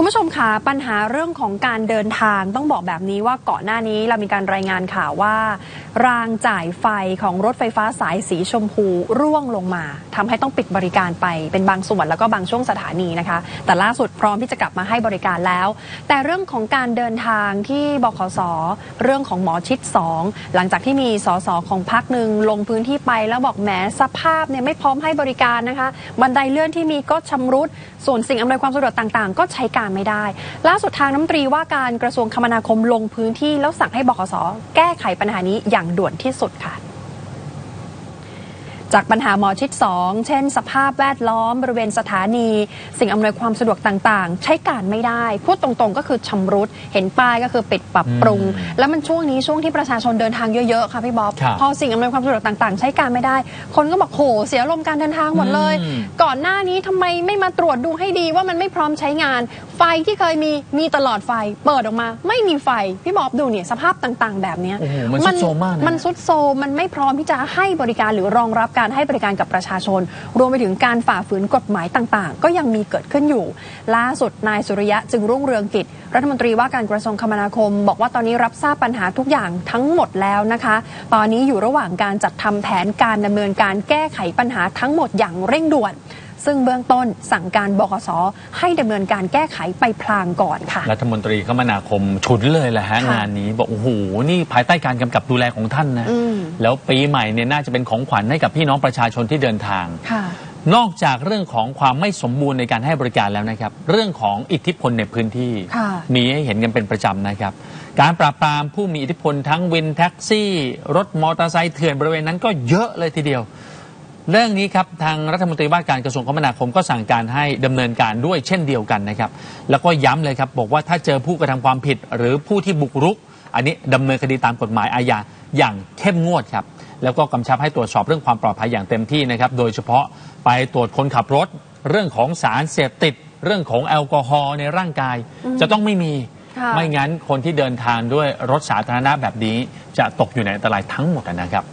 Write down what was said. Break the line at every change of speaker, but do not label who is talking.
คุณผู้ชมคะปัญหาเรื่องของการเดินทางต้องบอกแบบนี้ว่าก่อนหน้านี้เรามีการรายงานข่าวว่า รางจ่ายไฟของรถไฟฟ้าสายสีชมพูร่วงลงมาทำให้ต้องปิดบริการไปเป็นบางส่วนแล้วก็บางช่วงสถานีนะคะ แต่ล่าสุดพร้อมที่จะกลับมาให้บริการแล้ว แต่เรื่องของการเดินทางที่บขสเรื่องของหมอชิด 2 หลังจากที่มีสสของพักหนึ่งลงพื้นที่ไปแล้วบอกแหมสภาพเนี่ยไม่พร้อมให้บริการนะคะ บันไดเลื่อนที่มีก็ชำรุดส่วนสิ่งอำนวยความสะดวกต่าง ๆ ก็ใช้การไม่ได้ ล่าสุดทางน้ำตรีว่าการกระทรวงคมนาคมลงพื้นที่แล้วสั่งให้บขสแก้ไขปัญหานี้อย่างด่วนที่สุดค่ะ จากปัญหาหมอชิด 2 เช่น สภาพแวดล้อมบริเวณสถานี สิ่งอำนวยความสะดวกต่างๆ ใช้การไม่ได้ พูดตรงๆ ก็คือชำรุด เห็นป้ายก็คือปิดปรับปรุง
อืม
แล้วมันช่วงนี้ช่วงที่ประชาชนเดินทางเยอะๆ ค่ะพี่บ๊อบ
ครับ
พอสิ่งอำนวยความสะดวกต่างๆ ใช้การไม่ได้ คนก็บอกโหเสียลมณ์การเดินทางหมดเลย
อืม
ก่อนหน้านี้ทำไมไม่มาตรวจดูให้ดีว่ามันไม่พร้อมใช้งาน ไฟที่เคยมีมีตลอดไฟ เปิดออกมา ไม่มีไฟพี่บ๊อบดูเนี่ยสภาพต่างๆ แบบเนี้ย
โอ้โหมันสุดโทรมมากนะ
มันสุดโซมมันไม่พร้อมที่จะให้บริการหรือรองรับการให้บริการกับประชาชน รวมไปถึงการฝ่าฝืนกฎหมายต่างๆ ก็ยังมีเกิดขึ้นอยู่ ล่าสุดนายสุริยะจึงรุ่งเรืองกิจ รัฐมนตรีว่าการกระทรวงคมนาคม บอกว่าตอนนี้รับทราบปัญหาทุกอย่างทั้งหมดแล้วนะคะ ตอนนี้อยู่ระหว่างการจัดทำแผนการดำเนินการแก้ไขปัญหาทั้งหมดอย่างเร่งด่วน ซึ่งเบื้องต้นสั่งการบกสให้ดำเนินการแก้ไขไปพลางก่อนค่ะ
รัฐมนตรีคมนาคมฉุนเลยแหละฮะ
ค่ะ
งานนี้บอกโอ้โหนี่ภายใต้การกำกับดูแลของท่านนะ
อืม
แล้วปีใหม่เนี่ยน่าจะเป็นของขวัญให้กับพี่น้องประชาชนที่เดินทาง
ค่ะ
นอกจากเรื่องของความไม่สมบูรณ์ในการให้บริการแล้วนะครับ เรื่องของอิทธิพลในพื้นที่
ค่ะ
มีให้เห็นกันเป็นประจำนะครับ การปราบปรามผู้มีอิทธิพลทั้งวินแท็กซี่ รถมอเตอร์ไซค์เถื่อนบริเวณนั้นก็เยอะเลยทีเดียว เรื่องนี้ครับทางรัฐมนตรีว่าการกระทรวงคมนาคมก็สั่งการให้ดำเนินการด้วยเช่นเดียวกันนะครับ แล้วก็ย้ำเลยครับบอกว่าถ้าเจอผู้กระทำความผิดหรือผู้ที่บุกรุก อันนี้ดำเนินคดีตามกฎหมายอาญาอย่างเข้มงวดครับ แล้วก็กำชับให้ตรวจสอบเรื่องความปลอดภัยอย่างเต็มที่นะครับ โดยเฉพาะไปตรวจคนขับรถ เรื่องของสารเสพติด เรื่องของแอลกอฮอล์ในร่างกาย จะต้องไม่มี
ค่ะ
ไม่งั้นคนที่เดินทางด้วยรถสาธารณะแบบนี้ จะตกอยู่ในอันตรายทั้งหมดนะครับ